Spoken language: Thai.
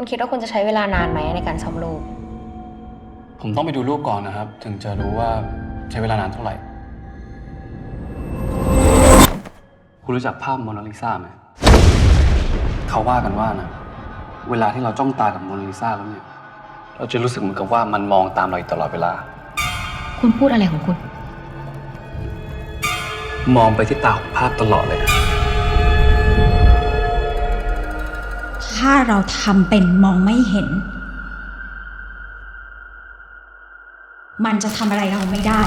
คุณคิดว่าคุณจะใช้เวลานานไหมในการซ่อมรูป ผมต้องไปดูรูปก่อนนะครับ ถึงจะรู้ว่าใช้เวลานานเท่าไหร่ คุณรู้จักภาพโมนาลิซาไหม เขาว่ากันว่านะ เวลาที่เราจ้องตากับโมนาลิซาแล้วเนี่ย เราจะรู้สึกเหมือนกับว่ามันมองตามเราอยู่ตลอดเวลา คุณพูดอะไรของคุณ มองไปที่ตาของภาพตลอดเลยนะ ถ้าเราทำเป็นมองไม่เห็น มันจะทำอะไรเราไม่ได้